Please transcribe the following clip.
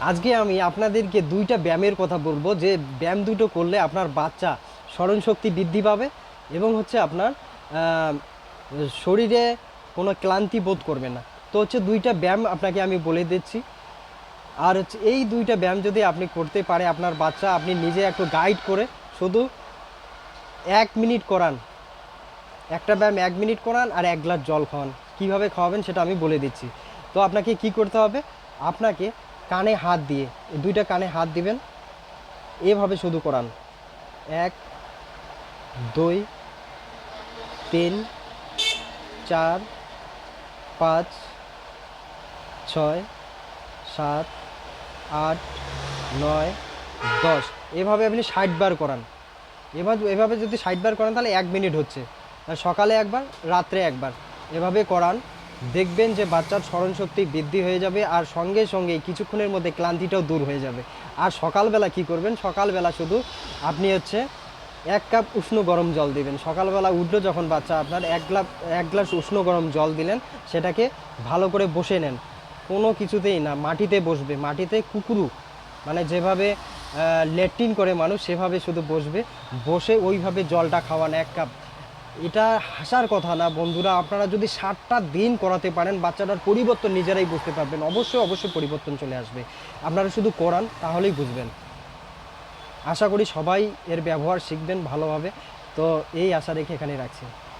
আজকে আমি আপনাদেরকে দুইটা ব্যায়ামের কথা বলব, যে ব্যায়াম দুটো করলে আপনার বাচ্চা স্মরণ শক্তি বৃদ্ধি পাবে এবং হচ্ছে আপনার শরীরে কোনো ক্লান্তি বোধ করবে না। তো হচ্ছে দুইটা ব্যায়াম আপনাকে আমি বলে দিচ্ছি। আর হচ্ছে এই দুইটা ব্যায়াম যদি আপনি করতে পারে আপনার বাচ্চা, আপনি নিজে একটু গাইড করে শুধু এক মিনিট করান। একটা ব্যায়াম এক মিনিট করান আর এক গ্লাস জল খাওয়ান। কীভাবে খাওয়াবেন সেটা আমি বলে দিচ্ছি। তো আপনাকে কি করতে হবে? আপনাকে কানে হাত দিয়ে, এই দুইটা কানে হাত দিবেন। এভাবে শুধু করান। এক, দুই, তিন, চার, পাঁচ, ছয়, সাত, আট, নয়, দশ। এভাবে আপনি ষাট বার করান। এবার এভাবে যদি ষাট বার করান তাহলে এক মিনিট হচ্ছে। সকালে একবার, রাত্রে একবার। এভাবে করান। দেখবেন যে বাচ্চার স্মরণশক্তি বৃদ্ধি হয়ে যাবে আর সঙ্গে সঙ্গে কিছুক্ষণের মধ্যে ক্লান্তিটাও দূর হয়ে যাবে। আর সকালবেলা কি করবেন? সকালবেলা শুধু আপনি হচ্ছে এক কাপ উষ্ণ গরম জল দিবেন। সকালবেলা উঠল যখন বাচ্চা আপনার এক গ্লাস এক গ্লাস উষ্ণ গরম জল দিলেন, সেটাকে ভালো করে বসে নেন। কোনো কিছুতেই না, মাটিতে বসবে। মাটিতে কুকুরু মানে যেভাবে লেট্রিন করে মানুষ, সেভাবে শুধু বসবে। বসে ওইভাবে জলটা খাওয়ান এক কাপ। এটা হাসার কথা না, বন্ধুরা। আপনারা যদি ষাটটা দিন করাতে পারেন, বাচ্চাটার পরিবর্তন নিজেরাই বুঝতে পারবেন। অবশ্যই অবশ্যই পরিবর্তন চলে আসবে। আপনারা শুধু করান, তাহলেই বুঝবেন। আশা করি সবাই এর ব্যবহার শিখবেন ভালোভাবে। তো এই আশা রেখে এখানে রাখছি।